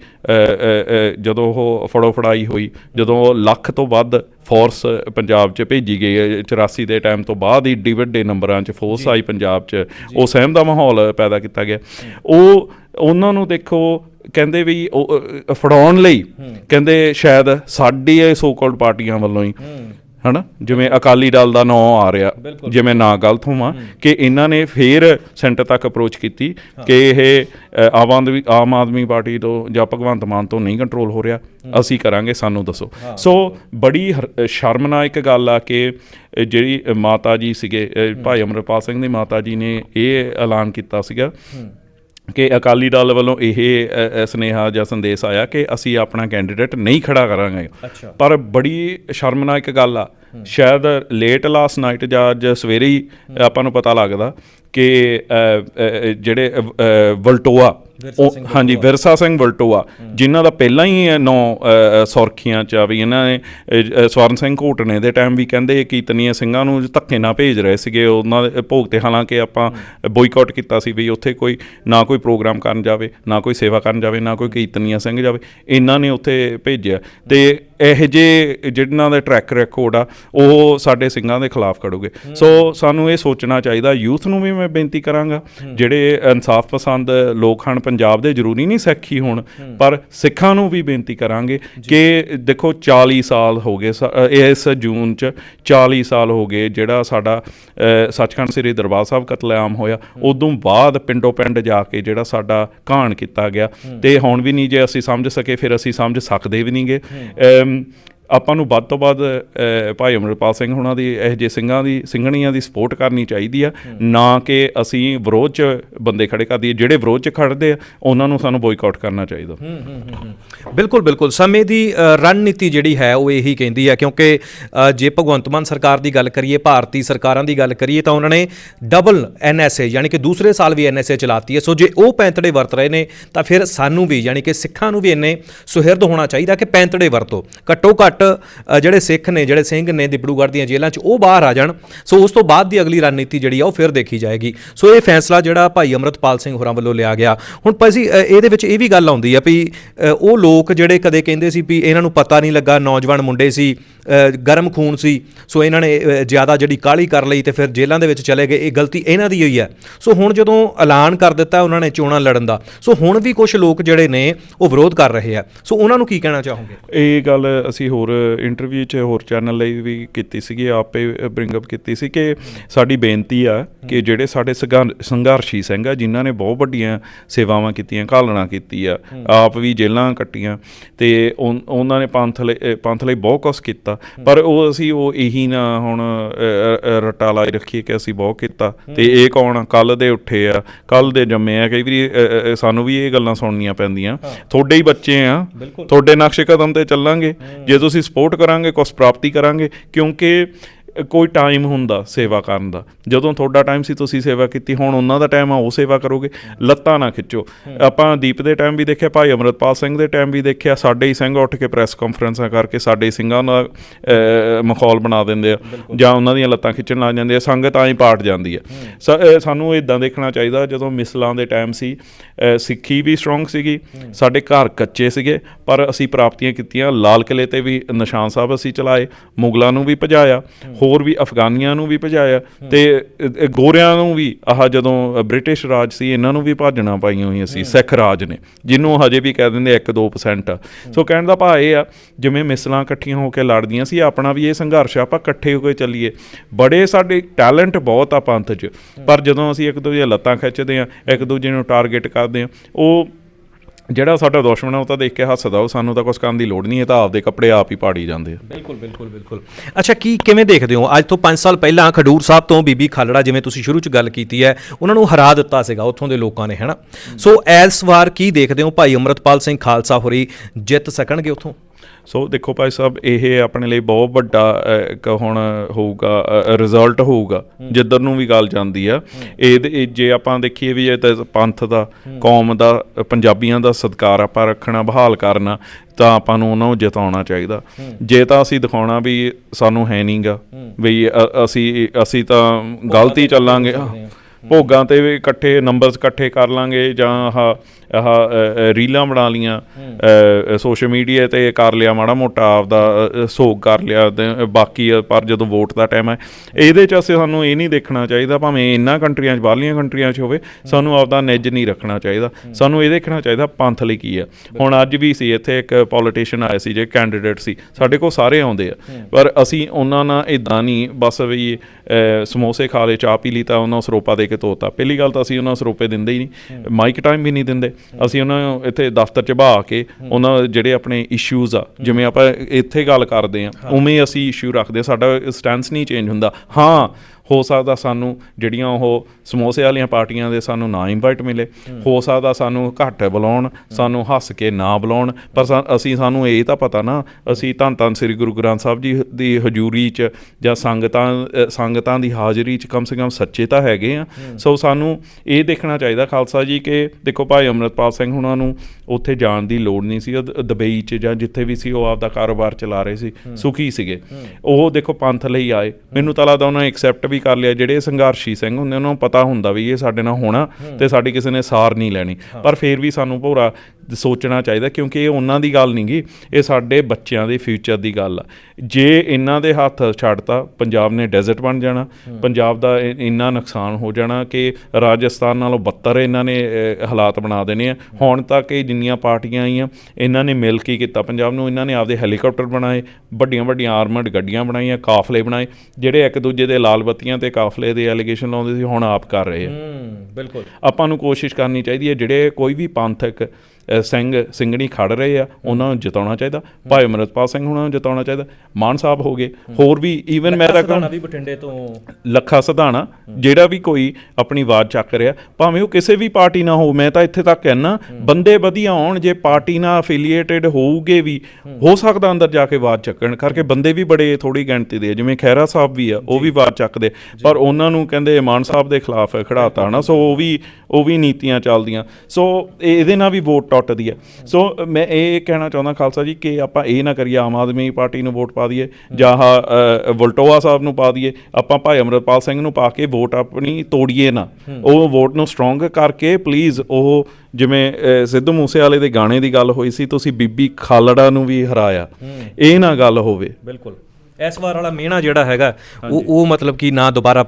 ਜਦੋਂ ਉਹ ਫੜੋ ਫੜਾਈ ਹੋਈ ਜਦੋਂ ਲੱਖ ਤੋਂ ਵੱਧ ਫੋਰਸ ਪੰਜਾਬ 'ਚ ਭੇਜੀ ਗਈ ਹੈ, 84 ਦੇ ਟਾਈਮ ਤੋਂ ਬਾਅਦ ਹੀ ਏਡੀ ਵੱਡੇ ਨੰਬਰਾਂ 'ਚ ਫੋਰਸ ਆਈ ਪੰਜਾਬ 'ਚ। ਉਹ ਸਹਿਮ ਦਾ ਮਾਹੌਲ ਪੈਦਾ ਕੀਤਾ ਗਿਆ। ਉਹ ਉਹਨਾਂ ਨੂੰ ਦੇਖੋ ਕਹਿੰਦੇ ਵੀ ਫੜਾਉਣ ਲਈ ਕਹਿੰਦੇ ਸ਼ਾਇਦ ਸਾਡੀ ਇਹ ਸੋ ਕਾਲਡ ਪਾਰਟੀਆਂ ਵੱਲੋਂ ਹੀ। ਹਨਾ? ਜਿਵੇਂ ਅਕਾਲੀ ਦਲ ਦਾ ਨਾਂ ਆ ਰਿਹਾ ਜਿਵੇਂ ਨਾ ਗਲਤ ਹੋਵਾਂ ਕਿ ਇਹਨਾਂ ਨੇ ਫੇਰ ਸੈਂਟਰ ਤੱਕ ਅਪਰੋਚ ਕੀਤੀ ਕਿ ਇਹ ਆਮ ਆਦਮੀ ਆਮ ਆਦਮੀ ਪਾਰਟੀ ਤੋਂ ਜਾਂ ਭਗਵੰਤ ਮਾਨ ਤੋਂ ਨਹੀਂ ਕੰਟਰੋਲ ਹੋ ਰਿਹਾ ਅਸੀਂ ਕਰਾਂਗੇ ਸਾਨੂੰ ਦੱਸੋ। ਸੋ ਬੜੀ ਸ਼ਰਮਨਾਇਕ ਗੱਲ ਆ ਕਿ ਜਿਹੜੀ ਮਾਤਾ ਜੀ ਸੀਗੇ ਭਾਈ ਅਮਰਪਾਲ ਸਿੰਘ ਦੀ ਮਾਤਾ ਜੀ ਨੇ ਇਹ ਐਲਾਨ ਕੀਤਾ ਸੀਗਾ। ਕਿ ਅਕਾਲੀ ਦਲ ਵੱਲੋਂ ਇਹ ਸੁਨੇਹਾ ਜਾਂ ਸੰਦੇਸ਼ ਆਇਆ ਕਿ ਅਸੀਂ ਆਪਣਾ ਕੈਂਡੀਡੇਟ ਨਹੀਂ ਖੜਾ ਕਰਾਂਗੇ। ਪਰ ਬੜੀ ਸ਼ਰਮਨਾਇਕ ਗੱਲ ਆ। ਸ਼ਾਇਦ ਲੇਟ ਲਾਸਟ ਨਾਈਟ ਜਾਂ ਅੱਜ ਸਵੇਰੇ ਹੀ। ਆਪਾਂ ਨੂੰ ਪਤਾ ਲੱਗਦਾ ਕਿ ਜਿਹੜੇ ਵਲਟੋਆ ਹਾਂਜੀ ਵਿਰਸਾ ਸਿੰਘ ਵਲਟੋਆ ਜਿਨ੍ਹਾਂ ਦਾ ਪਹਿਲਾਂ ਹੀ ਨੌ ਸੁਰਖੀਆਂ ਚ ਆ ਵੀ ਇਹਨਾਂ ਨੇ ਸਵਰਨ ਸਿੰਘ ਘੋਟਣੇ ਦੇ ਟਾਈਮ ਵੀ ਕਹਿੰਦੇ ਕੀਤਨੀਆਂ ਸਿੰਘਾਂ ਨੂੰ ਧੱਕੇ ਨਾਲ ਭੇਜ ਰਹੇ ਸੀਗੇ ਉਹਨਾਂ ਦੇ ਭੋਗ ਤੇ ਹਾਲਾਂਕਿ ਆਪਾਂ ਬੋਇਕਾਟ ਕੀਤਾ ਸੀ ਵੀ ਉੱਥੇ ਕੋਈ ਨਾ ਕੋਈ ਪ੍ਰੋਗਰਾਮ ਕਰਨ ਜਾਵੇ ਨਾ ਕੋਈ ਸੇਵਾ ਕਰਨ ਜਾਵੇ ਨਾ ਕੋਈ ਕੀਤਨੀਆਂ ਸਿੰਘ ਜਾਵੇ ਇਹਨਾਂ ਨੇ ਉੱਥੇ ਭੇਜਿਆ। ਤੇ ਇਹ ਜੇ ਜਿਨ੍ਹਾਂ ਦਾ ਟਰੈਕ ਰਿਕਾਰਡ ਆ ਉਹ ਸਾਡੇ ਸਿੰਘਾਂ ਦੇ ਖਿਲਾਫ ਖੜੋਗੇ। ਸੋ ਸਾਨੂੰ ਇਹ ਸੋਚਣਾ ਚਾਹੀਦਾ ਯੂਥ ਨੂੰ ਵੀ ਮੈਂ ਬੇਨਤੀ ਕਰਾਂਗਾ। ਜਿਹੜੇ ਇਨਸਾਫ ਪਸੰਦ ਲੋਕ ਹਨ ਪੰਜਾਬ ਦੇ ਜ਼ਰੂਰੀ ਨਹੀਂ ਸਿੱਖ ਹੀ। ਹੋਣ ਪਰ ਸਿੱਖਾਂ ਨੂੰ ਵੀ ਬੇਨਤੀ ਕਰਾਂਗੇ ਕਿ ਦੇਖੋ 40 ਸਾਲ ਹੋ ਗਏ ਇਸ ਜੂਨ ਚ 40 ਸਾਲ ਹੋ ਗਏ ਜਿਹੜਾ ਸਾਡਾ ਸੱਚਖੰਡ ਸ੍ਰੀ ਦਰਬਾਰ ਸਾਹਿਬ ਕਤਲੇਆਮ ਹੋਇਆ। ਉਦੋਂ ਬਾਅਦ ਪਿੰਡੋ ਪਿੰਡ ਜਾ ਕੇ ਜਿਹੜਾ ਸਾਡਾ ਘਾਣ ਕੀਤਾ ਗਿਆ ਤੇ ਹੁਣ ਵੀ ਨਹੀਂ ਜੇ ਅਸੀਂ ਸਮਝ ਸਕੇ ਫਿਰ ਅਸੀਂ ਸਮਝ ਸਕਦੇ ਵੀ ਨਹੀਂਗੇ ਆਪਾਂ ਨੂੰ ਵੱਧ ਤੋਂ ਵੱਧ ਭਾਈ ਅਮਰਪਾਲ ਸਿੰਘ ਹੁਣਾਂ ਦੀ ਇਹ ਜੇ ਸਿੰਘਾਂ ਦੀ ਸਿੰਘਣੀਆਂ ਦੀ ਸਪੋਰਟ ਕਰਨੀ ਚਾਹੀਦੀ ਆ। ਨਾ ਕਿ ਅਸੀਂ ਵਿਰੋਧ 'ਚ ਬੰਦੇ ਖੜੇ ਕਰ ਦਈਏ। ਜਿਹੜੇ ਵਿਰੋਧ 'ਚ ਖੜਦੇ ਆ ਉਹਨਾਂ ਨੂੰ ਸਾਨੂੰ ਬੋਇਕਾਟ ਕਰਨਾ ਚਾਹੀਦਾ। ਬਿਲਕੁਲ ਬਿਲਕੁਲ। ਸਮੇਂ ਦੀ ਰਣਨੀਤੀ ਜਿਹੜੀ ਹੈ ਉਹ ਇਹੀ ਕਹਿੰਦੀ ਹੈ ਕਿਉਂਕਿ ਜੇ ਭਗਵੰਤ ਮਾਨ ਸਰਕਾਰ ਦੀ ਗੱਲ ਕਰੀਏ ਭਾਰਤੀ ਸਰਕਾਰਾਂ ਦੀ ਗੱਲ ਕਰੀਏ ਤਾਂ ਉਹਨਾਂ ਨੇ ਡਬਲ ਐਨਐਸਏ ਯਾਨੀ ਕਿ ਦੂਸਰੇ ਸਾਲ ਵੀ ਐਨਐਸਏ ਚਲਾਤੀ ਹੈ। ਸੋ ਜੇ ਉਹ ਪੈਂਤੜੇ ਵਰਤ ਰਹੇ ਨੇ ਤਾਂ ਫਿਰ ਸਾਨੂੰ ਵੀ ਯਾਨੀ ਕਿ ਸਿੱਖਾਂ ਨੂੰ ਵੀ ਇੰਨੇ ਸੁਹਿਰਦ ਹੋਣਾ ਚਾਹੀਦਾ ਕਿ ਪੈਂਤੜੇ ਵਰਤੋ। ਘੱਟੋ ਘੱਟ ਅ, ਜਿਹੜੇ ਸਿੱਖ ਨੇ ਜਿਹੜੇ ਸਿੰਘ ਨੇ ਦਿਬੜੂਗੜ੍ਹ ਦੀਆਂ ਜੇਲ੍ਹਾਂ 'ਚ ਉਹ ਬਾਹਰ ਆ ਜਾਣ। ਸੋ ਉਸ ਤੋਂ ਬਾਅਦ ਦੀ ਅਗਲੀ ਰਣਨੀਤੀ ਜਿਹੜੀ ਆ ਉਹ ਫਿਰ ਦੇਖੀ ਜਾਏਗੀ। ਸੋ ਇਹ ਫੈਸਲਾ ਜਿਹੜਾ ਭਾਈ ਅਮਰਤਪਾਲ ਸਿੰਘ ਹੋਰਾਂ ਵੱਲੋਂ ਲਿਆ ਗਿਆ। ਹੁਣ ਭਾਜੀ ਇਹਦੇ ਵਿੱਚ ਇਹ ਵੀ ਗੱਲ ਆਉਂਦੀ ਆ ਵੀ ਉਹ ਲੋਕ ਜਿਹੜੇ ਕਦੇ ਕਹਿੰਦੇ ਸੀ ਵੀ ਇਹਨਾਂ ਨੂੰ ਪਤਾ ਨਹੀਂ ਲੱਗਾ ਨੌਜਵਾਨ ਮੁੰਡੇ ਸੀ ਗਰਮ ਖੂਨ ਸੀ ਸੋ ਇਹਨਾਂ ਨੇ ਜ਼ਿਆਦਾ ਜਿਹੜੀ ਕਾਲੀ ਕਰ ਲਈ ਤੇ ਫਿਰ ਜੇਲ੍ਹਾਂ ਦੇ ਵਿੱਚ ਚਲੇ ਗਏ। ਇਹ ਗਲਤੀ ਇਹਨਾਂ ਦੀ ਹੋਈ ਹੈ ਸੋ ਹੁਣ ਜਦੋਂ ਐਲਾਨ ਕਰ ਦਿੱਤਾ ਉਹਨਾਂ ਨੇ ਚੋਣਾਂ ਲੜਨ ਦਾ ਸੋ ਹੁਣ ਵੀ ਕੁਝ ਲੋਕ ਜਿਹੜੇ ਨੇ ਉਹ ਵਿਰੋਧ ਕਰ ਰਹੇ ਆ। ਸੋ ਉਹਨਾਂ ਨੂੰ ਕੀ ਕਹਿਣਾ ਚਾਹੋਗੇ? ਇਹ ਗੱਲ ਅਸੀਂ ਹੋਰ ਇੰਟਰਵਿਊ 'ਚ ਹੋਰ ਚੈਨਲ ਲਈ ਵੀ ਕੀਤੀ ਸੀਗੀ ਆਪੇ ਬ੍ਰਿੰਗ ਅਪ ਕੀਤੀ ਸੀ ਕਿ ਸਾਡੀ ਬੇਨਤੀ ਆ ਕਿ ਜਿਹੜੇ ਸਾਡੇ ਸੰਘਰ- ਸੰਘਰਸ਼ੀ ਸਿੰਘ ਆ ਜਿਨ੍ਹਾਂ ਨੇ ਬਹੁਤ ਵੱਡੀਆਂ ਸੇਵਾਵਾਂ ਕੀਤੀਆਂ ਘਾਲਣਾ ਕੀਤੀ ਆ ਆਪ ਵੀ ਜੇਲ੍ਹਾਂ ਕੱਟੀਆਂ ਤੇ ਉਹਨਾਂ ਨੇ ਪੰਥ ਲਈ ਪੰਥ ਲਈ ਬਹੁਤ ਕੁਛ ਕੀਤਾ। ਪਰ ਉਹ ਅਸੀਂ ਉਹ ਇਹੀ ਨਾ ਹੁਣ ਰਟਾ ਲਾਈ ਰੱਖੀਏ ਕਿ ਅਸੀਂ ਬਹੁਤ ਕੀਤਾ ਤੇ ਇਹ ਕੌਣ ਕੱਲ ਦੇ ਉੱਠੇ ਆ ਕੱਲ ਦੇ ਜੰਮੇ ਆ ਕਈ ਵਾਰੀ ਸਾਨੂੰ ਵੀ ਇਹ ਗੱਲਾਂ ਸੁਣਨੀਆਂ ਪੈਂਦੀਆਂ। ਤੁਹਾਡੇ ਹੀ ਬੱਚੇ ਆ। ਤੁਹਾਡੇ ਨਕਸ਼ੇ ਕਦਮ ਤੇ ਚੱਲਾਂਗੇ। ਜੇ ਤੁਸੀਂ ਸਪੋਰਟ ਕਰਾਂਗੇ ਕੁਛ ਪ੍ਰਾਪਤੀ ਕਰਾਂਗੇ ਕਿਉਂਕਿ ਕੋਈ ਟਾਈਮ ਹੁੰਦਾ ਸੇਵਾ ਕਰਨ ਦਾ। ਜਦੋਂ ਤੁਹਾਡਾ ਟਾਈਮ ਸੀ ਤੁਸੀਂ ਸੇਵਾ ਕੀਤੀ ਹੁਣ ਉਹਨਾਂ ਦਾ ਟਾਈਮ ਆ ਉਹ ਸੇਵਾ ਕਰੋਗੇ। ਲੱਤਾਂ ਨਾ ਖਿੱਚੋ। ਆਪਾਂ ਦੀਪ ਦੇ ਟਾਈਮ ਵੀ ਦੇਖਿਆ ਭਾਈ ਅਮਰਤਪਾਲ ਸਿੰਘ ਦੇ ਟਾਈਮ ਵੀ ਦੇਖਿਆ ਸਾਡੇ ਹੀ ਸਿੰਘ ਉੱਠ ਕੇ ਪ੍ਰੈਸ ਕਾਨਫਰੰਸਾਂ ਕਰਕੇ ਸਾਡੇ ਹੀ ਸਿੰਘਾਂ ਦਾ ਮਖੌਲ ਬਣਾ ਦਿੰਦੇ ਆ। ਜਾਂ ਉਹਨਾਂ ਦੀਆਂ ਲੱਤਾਂ ਖਿੱਚਣ ਲੱਗ ਜਾਂਦੇ ਆ ਸੰਗਤ ਆਈ ਪਾਟ ਜਾਂਦੀ ਆ। ਸਾਨੂੰ ਇਦਾਂ ਦੇਖਣਾ ਚਾਹੀਦਾ ਜਦੋਂ ਮਿਸਲਾਂ ਦੇ ਟਾਈਮ ਸੀ ਸਿੱਖੀ ਵੀ ਸਟਰੋਂਗ ਸੀਗੀ ਸਾਡੇ ਘਰ ਕੱਚੇ ਸੀਗੇ ਪਰ ਅਸੀਂ ਪ੍ਰਾਪਤੀਆਂ ਕੀਤੀਆਂ ਲਾਲ ਕਿਲੇ ਤੇ ਵੀ ਨਿਸ਼ਾਨ ਸਾਹਿਬ ਅਸੀਂ ਚਲਾਏ ਮੁਗਲਾਂ ਨੂੰ ਵੀ ਭਜਾਇਆ। ਹੋਰ ਵੀ ਅਫਗਾਨੀਆਂ ਨੂੰ ਵੀ ਭਜਾਇਆ ਤੇ ਗੋਰਿਆਂ ਨੂੰ ਵੀ ਆਹ ਜਦੋਂ ਬ੍ਰਿਟਿਸ਼ ਰਾਜ ਸੀ ਇਹਨਾਂ ਨੂੰ ਵੀ ਭਾਜਣਾ ਪਾਈਆਂ ਹੋਈਆਂ ਸੀ ਸਿੱਖ ਰਾਜ ਨੇ ਜਿਹਨੂੰ ਹਜੇ ਵੀ ਕਹਿ ਦਿੰਦੇ 1-2% ਸੋ ਕਹਿਣ ਦਾ ਭਾਅ ਇਹ ਆ ਜਿਵੇਂ ਮਿਸਲਾਂ ਇਕੱਠੀਆਂ ਹੋ ਕੇ ਲੜਦੀਆਂ ਸੀ ਆਪਣਾ ਵੀ ਇਹ ਸੰਘਰਸ਼ ਆ, ਆਪਾਂ ਇਕੱਠੇ ਹੋ ਕੇ ਚੱਲੀਏ। ਬੜੇ ਸਾਡੇ ਟੈਲੈਂਟ ਬਹੁਤ ਆ ਪੰਥ 'ਚ ਪਰ ਜਦੋਂ ਅਸੀਂ ਇੱਕ ਦੂਜੇ ਲੱਤਾਂ ਖਿੱਚਦੇ ਆ ਇੱਕ ਦੂਜੇ ਨੂੰ ਟਾਰਗੇਟ ਕਰਦੇ ਆ ਉਹ ਜਿਹੜਾ ਸਾਡਾ ਦੁਸ਼ਮਣ ਆ ਉਹ ਤਾਂ ਦੇਖ ਕੇ ਹੱਸਦਾ ਉਹ ਸਾਨੂੰ ਤਾਂ ਕੁਝ ਕਰਨ ਦੀ ਲੋੜ ਨਹੀਂ ਇਹ ਤਾਂ ਆਪਦੇ ਕੱਪੜੇ ਆਪ ਹੀ ਪਾੜੀ ਜਾਂਦੇ ਆ। ਬਿਲਕੁਲ ਬਿਲਕੁਲ ਬਿਲਕੁਲ। ਅੱਛਾ ਕੀ ਕਿਵੇਂ ਦੇਖਦੇ ਹੋ? ਅੱਜ ਤੋਂ 5 ਸਾਲ ਪਹਿਲਾਂ ਖਡੂਰ ਸਾਹਿਬ ਤੋਂ ਬੀਬੀ ਖਾਲੜਾ ਜਿਵੇਂ ਤੁਸੀਂ ਸ਼ੁਰੂ ਚ ਗੱਲ ਕੀਤੀ ਹੈ ਉਹਨਾਂ ਨੂੰ ਹਰਾ ਦਿੱਤਾ ਸੀਗਾ ਉੱਥੋਂ ਦੇ ਲੋਕਾਂ ਨੇ ਹੈਨਾ? ਸੋ ਐਸ ਵਾਰ ਕੀ ਦੇਖਦੇ ਹੋ? ਭਾਈ ਅਮਰਤਪਾਲ ਸਿੰਘ ਖਾਲਸਾ ਹੋਰੀ ਜਿੱਤ ਸਕਣਗੇ ਉੱਥੋਂ? ਸੋ ਦੇਖੋ ਭਾਈ ਸਾਹਿਬ ਇਹ ਆਪਣੇ ਲਈ ਬਹੁਤ ਵੱਡਾ ਇੱਕ ਹੁਣ ਹੋਊਗਾ ਰਿਜ਼ਲਟ ਹੋਊਗਾ ਜਿੱਧਰ ਨੂੰ ਵੀ ਗੱਲ ਜਾਂਦੀ ਆ। ਇਹ ਜੇ ਆਪਾਂ ਦੇਖੀਏ ਵੀ ਇਹ ਤਾਂ ਪੰਥ ਦਾ ਕੌਮ ਦਾ ਪੰਜਾਬੀਆਂ ਦਾ ਸਤਿਕਾਰ ਆਪਾਂ ਰੱਖਣਾ ਬਹਾਲ ਕਰਨਾ ਤਾਂ ਆਪਾਂ ਨੂੰ ਉਹਨਾਂ ਨੂੰ ਜਿਤਾਉਣਾ ਚਾਹੀਦਾ। ਜੇ ਤਾਂ ਅਸੀਂ ਦਿਖਾਉਣਾ ਵੀ ਸਾਨੂੰ ਹੈ ਨਹੀਂਗਾ ਵੀ ਅਸੀਂ ਅਸੀਂ ਤਾਂ ਗਲਤੀ ਚੱਲਾਂਗੇ ਭੋਗਾਂ ਤੇ ਵੀ ਇਕੱਠੇ ਨੰਬਰਸ ਇਕੱਠੇ ਕਰ ਲਾਂਗੇ ਜਾਂ ਆਹ ਆਹ ਰੀਲਾਂ ਬਣਾ ਲੀਆਂ। ਸੋਸ਼ਲ ਮੀਡੀਆ ਤੇ ਕਰ ਲਿਆ ਮਾੜਾ ਮੋਟਾ ਆਪਦਾ ਅ, ਸੋਗ ਕਰ ਲਿਆ ਬਾਕੀ ਪਰ ਜਦੋਂ ਵੋਟ ਦਾ ਟਾਈਮ ਹੈ ਇਹਦੇ ਚ ਅਸੀਂ ਸਾਨੂੰ ਇਹ ਨਹੀਂ ਦੇਖਣਾ ਚਾਹੀਦਾ ਭਾਵੇਂ ਇੰਨਾ ਕੰਟਰੀਆਂ 'ਚ ਬਾਹਰਲੀਆਂ ਕੰਟਰੀਆਂ 'ਚ ਹੋਵੇ ਸਾਨੂੰ ਆਪਦਾ ਨਿੱਜ ਨਹੀਂ ਰੱਖਣਾ ਚਾਹੀਦਾ। ਸਾਨੂੰ ਇਹ ਦੇਖਣਾ ਚਾਹੀਦਾ ਪੰਥ ਲਈ ਕੀ ਆ ਹੁਣ ਅੱਜ ਵੀ ਸੀ ਇੱਥੇ ਇੱਕ ਪੋਲੀਟੀਸ਼ੀਅਨ ਆਏ ਸੀ ਜੇ ਕੈਂਡੀਡੇਟ ਸੀ ਸਾਡੇ ਕੋਲ ਸਾਰੇ ਆਉਂਦੇ ਆ। ਪਰ ਅਸੀਂ ਉਹਨਾਂ ਨਾਲ ਇਦਾਂ ਨਹੀਂ ਬਸ ਵੀ ਸਮੋਸੇ ਖਾ ਲਏ ਚਾਹ ਪੀ ਲਈ ਤਾਂ ਉਹਨਾਂ ਸਰੋਪਾ ਦੇ ਕੇ ਤੋਤਾ। ਪਹਿਲੀ ਗੱਲ ਤਾਂ ਅਸੀਂ ਉਹਨਾਂ ਨੂੰ ਸਰੋਪੇ ਦਿੰਦੇ ਹੀ ਨਹੀਂ। ਮਾਈਕ ਟਾਈਮ ਵੀ ਨਹੀਂ ਦਿੰਦੇ। ਅਸੀਂ ਉਹਨਾਂ ਨੂੰ ਇੱਥੇ ਦਫ਼ਤਰ 'ਚ ਬਹਾ ਕੇ ਉਹਨਾਂ ਜਿਹੜੇ ਆਪਣੇ ਇਸ਼ੂਜ਼ ਆ ਜਿਵੇਂ ਆਪਾਂ ਇੱਥੇ ਗੱਲ ਕਰਦੇ ਆ ਉਵੇਂ ਅਸੀਂ ਇਸ਼ੂ ਰੱਖਦੇ ਆ, ਸਾਡਾ ਸਟੈਂਸ ਨਹੀਂ ਚੇਂਜ ਹੁੰਦਾ। ਹਾਂ ਹੋ ਸਕਦਾ ਸਾਨੂੰ ਜਿਹੜੀਆਂ ਉਹ ਸਮੋਸੇ ਵਾਲੀਆਂ ਪਾਰਟੀਆਂ ਦੇ ਸਾਨੂੰ ਨਾ ਇਨਵਾਈਟ ਮਿਲੇ। ਹੋ। ਸਕਦਾ ਸਾਨੂੰ ਘੱਟ ਬੁਲਾਉਣ ਸਾਨੂੰ ਹੱਸ ਕੇ ਨਾ ਬੁਲਾਉਣ ਪਰ ਅਸੀਂ ਸਾਨੂੰ ਇਹ ਤਾਂ ਪਤਾ ਨਾ ਅਸੀਂ ਧੰਨ ਧੰਨ ਸ੍ਰੀ ਗੁਰੂ ਗ੍ਰੰਥ ਸਾਹਿਬ ਜੀ ਦੀ ਹਜ਼ੂਰੀ 'ਚ ਜਾਂ ਸੰਗਤਾਂ ਸੰਗਤਾਂ ਦੀ ਹਾਜ਼ਰੀ 'ਚ ਕਮ ਸੇ ਕਮ ਸੱਚੇ ਤਾਂ ਹੈਗੇ ਆ। ਸੋ ਸਾਨੂੰ ਇਹ ਦੇਖਣਾ ਚਾਹੀਦਾ ਖਾਲਸਾ ਜੀ ਕਿ ਦੇਖੋ ਭਾਈ ਅਮਰਤਪਾਲ ਸਿੰਘ ਹੁਣਾਂ ਨੂੰ ਉੱਥੇ ਜਾਣ ਦੀ ਲੋੜ ਨਹੀਂ ਸੀ। ਦੁਬਈ 'ਚ ਜਾਂ ਜਿੱਥੇ ਵੀ ਸੀ ਉਹ ਆਪਦਾ ਕਾਰੋਬਾਰ ਚਲਾ ਰਹੇ ਸੀ। ਸੁਖੀ ਸੀਗੇ। ਉਹ ਦੇਖੋ ਪੰਥ ਲਈ ਆਏ। ਮੈਨੂੰ ਤਾਂ ਲੱਗਦਾ ਉਹਨਾਂ ਨੇ ਐਕਸੈਪਟ ਵੀ ਕਰ ਲਿਆ ਜਿਹੜੇ ਸੰਘਰਸ਼ੀ ਸਿੰਘ ਹੁੰਦੇ ਉਹਨਾਂ ਨੂੰ ਪਤਾ ਹੁੰਦਾ ਵੀ ਇਹ ਸਾਡੇ ਨਾਲ ਹੋਣਾ ਤੇ ਸਾਡੀ ਕਿਸੇ ਨੇ ਸਾਰ ਨਹੀਂ ਲੈਣੀ। ਪਰ ਫਿਰ ਵੀ ਸਾਨੂੰ ਭੋਰਾ ਸੋਚਣਾ ਚਾਹੀਦਾ ਕਿਉਂਕਿ ਇਹ ਉਹਨਾਂ ਦੀ ਗੱਲ ਨਹੀਂ ਗੀ ਇਹ ਸਾਡੇ ਬੱਚਿਆਂ ਦੇ ਫਿਊਚਰ ਦੀ ਗੱਲ ਆ। ਜੇ ਇਹਨਾਂ ਦੇ ਹੱਥ ਛੱਡਤਾ ਪੰਜਾਬ ਨੇ ਡੈਜ਼ਰਟ ਬਣ ਜਾਣਾ ਪੰਜਾਬ ਦਾ ਇੰਨਾ ਨੁਕਸਾਨ ਹੋ ਜਾਣਾ ਕਿ ਰਾਜਸਥਾਨ ਨਾਲੋਂ ਬੱਤਰ ਇਹਨਾਂ ਨੇ ਹਾਲਾਤ ਬਣਾ ਦੇਣੇ ਆ। ਹੁਣ ਤੱਕ ਇਹ ਜਿੰਨੀਆਂ ਪਾਰਟੀਆਂ ਆਈਆਂ ਇਹਨਾਂ ਨੇ ਮਿਲ ਕੇ ਕੀਤਾ। ਪੰਜਾਬ ਨੂੰ ਇਹਨਾਂ ਨੇ ਆਪਦੇ ਹੈਲੀਕਾਪਟਰ ਬਣਾਏ ਵੱਡੀਆਂ ਵੱਡੀਆਂ ਆਰਮਡ ਗੱਡੀਆਂ ਬਣਾਈਆਂ ਕਾਫਲੇ ਬਣਾਏ ਜਿਹੜੇ ਇੱਕ ਦੂਜੇ ਦੇ ਲਾਲ ਬੱਤੀਆਂ ਤੇ ਕਾਫਲੇ ਦੇ ਐਲੀਗੇਸ਼ਨ ਲਾਉਂਦੇ ਸੀ ਹੁਣ ਆਪ ਕਰ ਰਹੇ ਆ। ਹੂੰ ਬਿਲਕੁਲ। ਆਪਾਂ ਨੂੰ ਕੋਸ਼ਿਸ਼ ਕਰਨੀ ਚਾਹੀਦੀ ਹੈ ਜਿਹੜੇ ਕੋਈ ਵੀ ਪੰਥਕ ਸਿੰਘ ਸਿੰਘਣੀ ਖੜ ਰਹੇ ਆ ਉਹਨਾਂ ਨੂੰ ਜਿਤਾਉਣਾ ਚਾਹੀਦਾ। ਭਾਈ ਅਮਰਤਪਾਲ ਸਿੰਘ ਉਹਨਾਂ ਨੂੰ ਜਿਤਾਉਣਾ ਚਾਹੀਦਾ। ਮਾਨ ਸਾਹਿਬ ਹੋ ਗਏ। ਹੋਰ ਵੀ ਈਵਨ ਮੈਂ ਤਾਂ ਕਹਾਂ ਵੀ ਬਠਿੰਡੇ ਤੋਂ। ਲੱਖਾ ਸਧਾਣਾ ਜਿਹੜਾ ਵੀ ਕੋਈ ਆਪਣੀ ਆਵਾਜ਼ ਚੱਕ ਰਿਹਾ ਭਾਵੇਂ ਉਹ ਕਿਸੇ ਵੀ ਪਾਰਟੀ ਨਾਲ ਹੋ ਮੈਂ ਤਾਂ ਇੱਥੇ ਤੱਕ ਕਹਿਣਾ ਬੰਦੇ ਵਧੀਆ ਆਉਣ ਜੇ ਪਾਰਟੀ ਨਾਲ ਅਫੀਲੀਏਟਡ ਹੋਊਗੇ ਵੀ ਹੋ। ਸਕਦਾ ਅੰਦਰ ਜਾ ਕੇ ਆਵਾਜ਼ ਚੱਕਣ। ਕਰਕੇ ਬੰਦੇ ਵੀ ਬੜੇ ਥੋੜੀ ਗਿਣਤੀ ਦੇ ਜਿਵੇਂ ਖੈਰਾ ਸਾਹਿਬ ਵੀ ਆ ਉਹ ਵੀ ਆਵਾਜ਼ ਚੱਕਦੇ ਪਰ ਉਹਨਾਂ ਨੂੰ ਕਹਿੰਦੇ ਮਾਨ ਸਾਹਿਬ ਦੇ ਖਿਲਾਫ ਖੜਾਤਾ ਨਾ ਸੋ ਉਹ ਵੀ ਉਹ ਵੀ ਨੀਤੀਆਂ ਚੱਲਦੀਆਂ। ਸੋ ਇਹ- ਇਹਦੇ ਨਾਲ ਵੀ ਵੋਟ ਟੁੱਟਦੀ ਹੈ। ਸੋ ਮੈਂ ਇਹ ਕਹਿਣਾ ਚਾਹੁੰਦਾ ਖਾਲਸਾ ਜੀ ਕਿ ਆਪਾਂ ਇਹ ਨਾ ਕਰੀਏ ਆਮ ਆਦਮੀ ਪਾਰਟੀ ਨੂੰ ਵੋਟ ਪਾ ਦਈਏ ਜਾਂ ਵਲਟੋਆ ਸਾਹਿਬ ਨੂੰ ਪਾ ਦਈਏ। ਆਪਾਂ ਭਾਈ ਅਮਰਪਾਲ ਸਿੰਘ ਨੂੰ ਪਾ ਕੇ ਵੋਟ ਆਪਣੀ ਤੋੜੀਏ ਨਾ। ਉਹ ਵੋਟ ਨੂੰ ਸਟਰੋਂਗ ਕਰਕੇ ਪਲੀਜ਼ ਉਹ ਜਿਵੇਂ ਸਿੱਧੂ ਮੂਸੇਵਾਲੇ ਦੇ ਗਾਣੇ ਦੀ ਗੱਲ ਹੋਈ ਸੀ ਤੁਸੀਂ ਬੀਬੀ ਖਾਲੜਾ ਨੂੰ ਵੀ ਹਰਾਇਆ। ਇਹ ਨਾ ਗੱਲ ਹੋਵੇ। ਬਿਲਕੁਲ। ਇਸ ਵਾਰ ਵਾਲਾ ਮਿਹਣਾ ਜਿਹੜਾ ਹੈਗਾ ਉਹ ਉਹ ਮਤਲਬ ਕਿ ਨਾ ਦੁਬਾਰਾ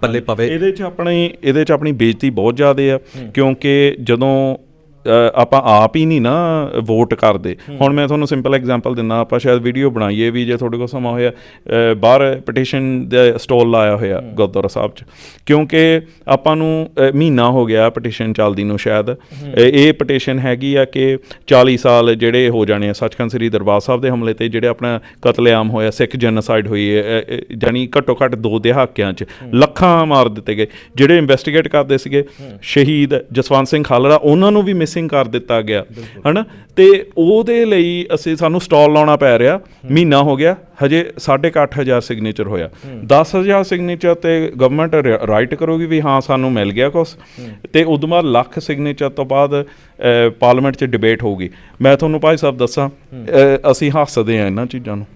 ਪੱਲੇ ਪਵੇ। ਇਹਦੇ 'ਚ ਆਪਣੀ ਇਹਦੇ 'ਚ ਆਪਣੀ ਬੇਇੱਜ਼ਤੀ ਬਹੁਤ ਜ਼ਿਆਦੇ ਆ ਕਿਉਂਕਿ ਜਦੋਂ ਆਪਾਂ ਆਪ ਹੀ ਨਹੀਂ ਨਾ ਵੋਟ ਕਰਦੇ। ਹੁਣ ਮੈਂ ਤੁਹਾਨੂੰ ਸਿੰਪਲ ਐਗਜ਼ਾਮਪਲ ਦਿੰਦਾ ਆਪਾਂ ਸ਼ਾਇਦ ਵੀਡੀਓ ਬਣਾਈਏ ਵੀ ਜੇ ਤੁਹਾਡੇ ਕੋਲ ਸਮਾਂ ਹੋਇਆ ਬਾਹਰ ਪਟੀਸ਼ਨ ਦੇ ਸਟਾਲ ਲਾਇਆ ਹੋਇਆ ਗੁਰਦੁਆਰਾ ਸਾਹਿਬ 'ਚ। ਕਿਉਂਕਿ ਆਪਾਂ ਨੂੰ ਮਹੀਨਾ ਹੋ ਗਿਆ ਪਟੀਸ਼ਨ ਚੱਲਦੀ ਨੂੰ ਸ਼ਾਇਦ। ਇਹ ਪਟੀਸ਼ਨ ਹੈਗੀ ਆ ਕਿ 40 ਸਾਲ ਜਿਹੜੇ ਹੋ ਜਾਣੇ ਆ ਸੱਚਖੰਡ ਸ੍ਰੀ ਦਰਬਾਰ ਸਾਹਿਬ ਦੇ ਹਮਲੇ ਤੇ ਜਿਹੜੇ ਆਪਣਾ ਕਤਲੇਆਮ ਹੋਇਆ ਸਿੱਖ ਜੈਨੋਸਾਈਡ ਹੋਈ ਹੈ ਜਾਣੀ ਘੱਟੋ ਘੱਟ ਦੋ ਦਹਾਕਿਆਂ 'ਚ ਲੱਖਾਂ ਮਾਰ ਦਿੱਤੇ ਗਏ। ਜਿਹੜੇ ਇਨਵੈਸਟੀਗੇਟ ਕਰਦੇ ਸੀਗੇ ਸ਼ਹੀਦ ਜਸਵੰਤ ਸਿੰਘ ਖਾਲੜਾ ਉਹਨਾਂ ਨੂੰ ਵੀ ਮਿਸਿੰਗ ਕਰ ਦਿੱਤਾ ਗਿਆ, ਹਨਾ? ਤੇ ਉਹਦੇ ਲਈ ਅਸੀਂ, ਸਾਨੂੰ ਸਟਾਲ ਲਾਉਣਾ ਪੈ ਰਿਹਾ, ਮਹੀਨਾ ਹੋ ਗਿਆ। ਹਜੇ 8500 ਸਿਗਨੇਚਰ ਹੋਇਆ। 10000 ਸਿਗਨੇਚਰ ਤੇ ਗਵਰਨਮੈਂਟ ਰਾਈਟ ਕਰੋਗੀ ਵੀ ਹਾਂ ਸਾਨੂੰ ਮਿਲ ਗਿਆ ਕੁਛ। ਤੇ ਉਦੋਂ ਬਾਅਦ ਲੱਖ ਸਿਗਨੇਚਰ ਤੋਂ ਬਾਅਦ ਪਾਰਲੀਮੈਂਟ 'ਚ ਡਿਬੇਟ ਹੋਊਗੀ। ਮੈਂ ਤੁਹਾਨੂੰ ਭਾਈ ਸਾਹਿਬ ਦੱਸਾਂ ਅਸੀਂ ਹੱਸਦੇ ਆ ਇਹਨਾਂ ਚੀਜ਼ਾਂ ਨੂੰ।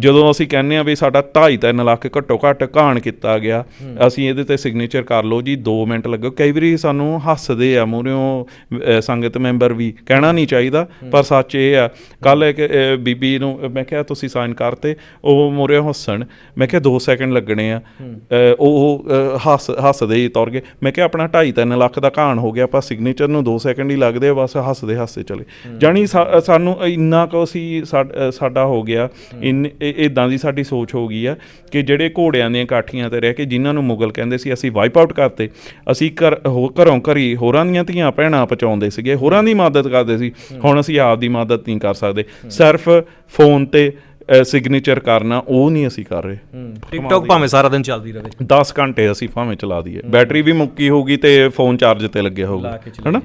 ਜਦੋਂ ਅਸੀਂ ਕਹਿੰਦੇ ਆ ਵੀ ਸਾਡਾ 2.5 3 ਲੱਖ ਘੱਟੋ ਘੱਟ ਘਾਣ ਕੀਤਾ ਗਿਆ ਅਸੀਂ ਇਹਦੇ ਤੇ ਸਿਗਨੇਚਰ ਕਰ ਲਓ ਜੀ 2 ਮਿੰਟ ਲੱਗੋ। ਕਈ ਵਾਰੀ ਸਾਨੂੰ ਹੱਸਦੇ ਆ ਮੂਹਰਿਓਂ ਸੰਗਤ ਮੈਂਬਰ ਵੀ ਕਹਿਣਾ ਨਹੀਂ ਚਾਹੀਦਾ ਪਰ ਸੱਚ ਇਹ ਆ ਕੱਲ ਇੱਕ ਬੀਬੀ ਨੂੰ ਮੈਂ ਕਿਹਾ ਤੁਸੀਂ ਸਾਈਨ ਕਰਤੇ ਉਹ ਮੂਹਰਿਓਂ ਹੱਸਣ। ਮੈਂ ਕਿਹਾ 2 ਸੈਕਿੰਡ ਲੱਗਣੇ ਆ। ਉਹ ਹੱਸ ਹੱਸਦੇ ਹੀ ਤੁਰ ਗਏ। ਮੈਂ ਕਿਹਾ ਆਪਣਾ 2.5 3 ਲੱਖ ਦਾ ਘਾਣ ਹੋ ਗਿਆ ਆਪਾਂ ਸਿਗਨੇਚਰ ਨੂੰ 2 ਸੈਕਿੰਡ ਹੀ ਲੱਗਦੇ ਆ ਬਸ ਹੱਸਦੇ ਹੱਸਦੇ ਚਲੇ। ਸਾ- ਸਾਨੂੰ ਇੰਨਾ ਕੁ ਅਸੀਂ ਸਾਡ- ਹੋ ਗਿਆ। ਇੰਨ- ਇਦਾਂ ਦੀ ਸਾਡੀ ਸੋਚ ਹੋ ਗਈ ਆ ਕਿ ਜਿਹੜੇ ਘੋੜਿਆਂ ਦੀਆਂ ਕਾਠੀਆਂ ਤੇ ਰਹਿ ਕੇ ਜਿਨ੍ਹਾਂ ਨੂੰ ਮੁਗਲ ਕਹਿੰਦੇ ਸੀ ਅਸੀਂ ਵਾਈਪ ਆਊਟ ਕਰਤੇ। ਅਸੀਂ ਘਰ ਘਰੋਂ ਘਰੀ ਹੋਰਾਂ ਦੀਆਂ ਧੀਆਂ ਭੈਣਾਂ ਪਹੁੰਚਾਉਂਦੇ ਸੀਗੇ ਹੋਰਾਂ ਦੀ ਮਦਦ ਕਰਦੇ ਸੀ। ਹੁਣ ਅਸੀਂ ਆਪ ਦੀ ਮਦਦ ਨਹੀਂ ਕਰ ਸਕਦੇ। ਸਿਰਫ ਫੋਨ ਤੇ ਸਿਗਨੇਚਰ ਕਰਨਾ ਉਹ ਨਹੀਂ ਅਸੀਂ ਕਰ ਰਹੇ। ਟਿਕਟੌਕ ਭਾਵੇਂ ਸਾਰਾ ਦਿਨ ਚੱਲਦੀ ਰਹੇ। 10 ਘੰਟੇ ਅਸੀਂ ਭਾਵੇਂ ਚਲਾ ਦਈਏ। ਬੈਟਰੀ ਵੀ ਮੁੱਕੀ ਹੋਊਗੀ ਤੇ ਫੋਨ ਚਾਰਜ ਤੇ ਲੱਗਿਆ ਹੋਊਗਾ। ਹਨਾ?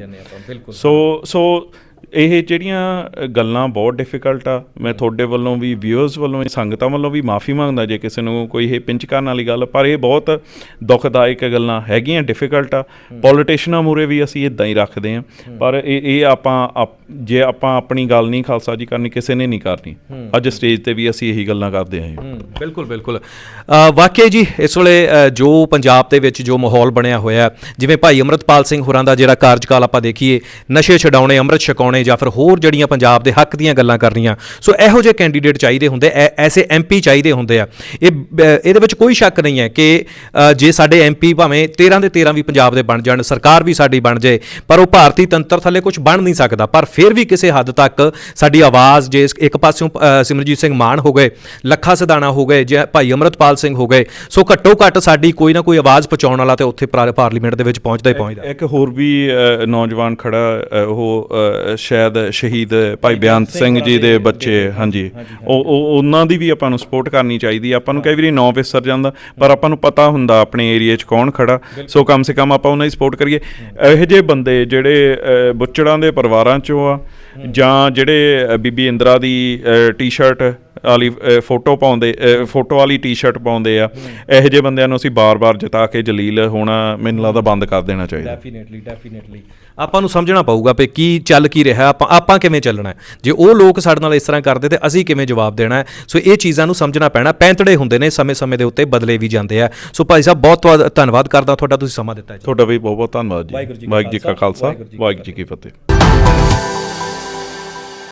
ਸੋ ਸੋ ਇਹ ਜਿਹੜੀਆਂ ਗੱਲਾਂ ਬਹੁਤ ਡਿਫਿਕਲਟ ਆ ਮੈਂ ਤੁਹਾਡੇ ਵੱਲੋਂ ਵੀ ਵਿਊਅਰਸ ਵੱਲੋਂ ਵੀ ਸੰਗਤਾਂ ਵੱਲੋਂ ਵੀ ਮਾਫੀ ਮੰਗਦਾ ਜੇ ਕਿਸੇ ਨੂੰ ਕੋਈ ਇਹ ਪਿੰਚ ਕਰਨ ਵਾਲੀ ਗੱਲ ਪਰ ਇਹ ਬਹੁਤ ਦੁਖਦਾਇਕ ਗੱਲਾਂ ਹੈਗੀਆਂ ਡਿਫਿਕਲਟ ਆ। ਪੋਲੀਟੀਸ਼ੀਅਨਾਂ ਮੂਰੇ ਵੀ ਅਸੀਂ ਇਦਾਂ ਹੀ ਰੱਖਦੇ ਆ ਪਰ ਇਹ ਇਹ ਆਪਾਂ ਜੇ ਆਪਾਂ ਆਪਣੀ ਗੱਲ ਨਹੀਂ ਖਾਲਸਾ ਜੀ ਕਰਨੀ ਕਿਸੇ ਨੇ ਨਹੀਂ ਕਰਨੀ। ਅੱਜ ਸਟੇਜ ਤੇ ਵੀ ਅਸੀਂ ਇਹੀ ਗੱਲਾਂ ਕਰਦੇ ਆਂ ਹੂੰ, ਬਿਲਕੁਲ ਬਿਲਕੁਲ। ਅ, ਵਾਕਈ ਜੀ ਇਸ ਵੇਲੇ ਜੋ ਪੰਜਾਬ ਦੇ ਵਿੱਚ ਜੋ ਮਾਹੌਲ ਬਣਿਆ ਹੋਇਆ ਜਿਵੇਂ ਭਾਈ ਅਮਰਤਪਾਲ ਸਿੰਘ ਹੋਰਾਂ ਦਾ ਜਿਹੜਾ ਕਾਰਜਕਾਲ ਆਪਾਂ ਦੇਖੀਏ ਨਸ਼ੇ ਛਡਾਉਣੇ ਅੰਮ੍ਰਿਤ ਛਕਾਉਣੇ ਜਾਂ ਫਿਰ ਹੋਰ ਜਿਹੜੀਆਂ ਪੰਜਾਬ ਦੇ ਹੱਕ ਦੀਆਂ ਗੱਲਾਂ ਕਰਨੀਆਂ। ਸੋ ਇਹੋ ਜਿਹੇ ਕੈਂਡੀਡੇਟ ਚਾਹੀਦੇ ਹੁੰਦੇ ਐ- ਐਸੇ ਐਮਪੀ ਚਾਹੀਦੇ ਹੁੰਦੇ ਆ। ਇਹ ਇਹਦੇ ਵਿੱਚ ਕੋਈ ਸ਼ੱਕ ਨਹੀਂ ਹੈ ਕਿ ਜੇ ਸਾਡੇ ਐਮਪੀ ਭਾਵੇਂ 13 ਦੇ 13 ਵੀ ਪੰਜਾਬ ਦੇ ਬਣ ਜਾਣ ਸਰਕਾਰ ਵੀ ਸਾਡੀ ਬਣ ਜਾਏ ਪਰ ਉਹ ਭਾਰਤੀ ਤੰਤਰ ਥੱਲੇ ਕੁਝ ਬਣ ਨਹੀਂ ਸਕਦਾ। ਪਰ ਫਿਰ ਵੀ ਕਿਸੇ ਹੱਦ ਤੱਕ ਸਾਡੀ ਆਵਾਜ਼ ਜੇ ਇੱਕ ਪਾਸਿਓਂ ਸਿਮਰਜੀਤ ਸਿੰਘ ਮਾਨ ਹੋ ਗਏ ਲੱਖਾ ਸਿਧਾਣਾ ਹੋ ਗਏ ਜਾਂ ਭਾਈ ਅਮਰਤਪਾਲ ਸਿੰਘ ਹੋ ਗਏ ਸੋ ਘੱਟੋ ਘੱਟ ਸਾਡੀ ਕੋਈ ਨਾ ਕੋਈ ਆਵਾਜ਼ ਪਹੁੰਚਾਉਣ ਵਾਲਾ ਤੇ ਉੱਥੇ ਪਾਰ- ਪਾਰਲੀਮੈਂਟ ਦੇ ਵਿੱਚ ਪਹੁੰਚਦਾ ਹੀ ਪਹੁੰਚਦਾ। ਇੱਕ ਹੋਰ ਵੀ ਨੌਜਵਾਨ ਖੜਾ ਉਹ ਸ਼ਾਇਦ ਸ਼ਹੀਦ ਭਾਈ ਬਿਆਨ ਸਿੰਘ ਜੀ ਦੇ ਬੱਚੇ ਹਾਂਜੀ। ਉਹ ਉਹ- ਉਹਨਾਂ ਦੀ ਵੀ ਆਪਾਂ ਨੂੰ ਸਪੋਰਟ ਕਰਨੀ ਚਾਹੀਦੀ ਹੈ। ਆਪਾਂ ਨੂੰ ਕਈ ਵਾਰੀ ਨੌ ਵਿਸਰ ਜਾਂਦਾ ਪਰ ਆਪਾਂ ਨੂੰ ਪਤਾ ਹੁੰਦਾ ਆਪਣੇ ਏਰੀਆ 'ਚ ਕੌਣ ਖੜਾ। ਸੋ ਕਮ ਸੇ ਕਮ ਆਪਾਂ ਉਹਨਾਂ ਦੀ ਸਪੋਰਟ ਕਰੀਏ। ਇਹੋ ਜਿਹੇ ਬੰਦੇ ਜਿਹੜੇ ਅ, ਬੁੱਚੜਾਂ ਦੇ ਪਰਿਵਾਰਾਂ 'ਚੋਂ ਆ ਜਾਂ ਜਿਹੜੇ ਅ, ਬੀਬੀ ਇੰਦਰਾ ਦੀ ਟੀ-ਸ਼ਰਟ ਵਾਲੀ ਫੋਟੋ ਪਾਉਂਦੇ ਫੋਟੋ ਵਾਲੀ ਟੀ-ਸ਼ਰਟ ਪਾਉਂਦੇ ਆ। ਇਹੋ ਜਿਹੇ ਬੰਦਿਆਂ ਨੂੰ ਅਸੀਂ ਬਾਰ-ਬਾਰ ਜਿਤਾ ਕੇ ਜਲੀਲ ਹੋਣਾ ਮੈਨੂੰ ਲੱਗਦਾ ਬੰਦ ਕਰ ਦੇਣਾ ਚਾਹੀਦਾ। ਡੈਫੀਨਿਟਲੀ ਡੈਫੀਨਿਟਲੀ ਆਪਾਂ ਨੂੰ ਸਮਝਣਾ ਪਊਗਾ ਵੀ ਕੀ ਚੱਲ ਕੀ ਰਿਹਾ ਆਪਾਂ ਆਪਾਂ ਕਿਵੇਂ ਚੱਲਣਾ ਹੈ। ਜੇ ਉਹ ਲੋਕ ਸਾਡੇ ਨਾਲ ਇਸ ਤਰ੍ਹਾਂ ਕਰਦੇ ਤੇ ਅਸੀਂ ਕਿਵੇਂ ਜਵਾਬ ਦੇਣਾ ਹੈ। ਸੋ ਇਹ ਚੀਜ਼ਾਂ ਨੂੰ ਸਮਝਣਾ ਪੈਣਾ ਪੈਂਤੜੇ ਹੁੰਦੇ ਨੇ ਸਮੇਂ-ਸਮੇਂ ਦੇ ਉੱਤੇ ਬਦਲੇ ਵੀ ਜਾਂਦੇ ਆ। ਸੋ ਭਾਈ ਸਾਹਿਬ ਬਹੁਤ ਬਹੁਤ ਧੰਨਵਾਦ ਕਰਦਾ ਤੁਹਾਡਾ ਤੁਸੀਂ ਸਮਾਂ ਦਿੱਤਾ ਜੀ। ਤੁਹਾਡਾ ਵੀ ਬਹੁਤ ਬਹੁਤ ਧੰਨਵਾਦ ਜੀ। ਵਾਹਿਗੁਰੂ ਜੀ ਕਾ ਕਾ ਖਾਲਸਾ ਵਾਹਿਗੁਰੂ ਜੀ ਕੀ ਫਤਿਹ।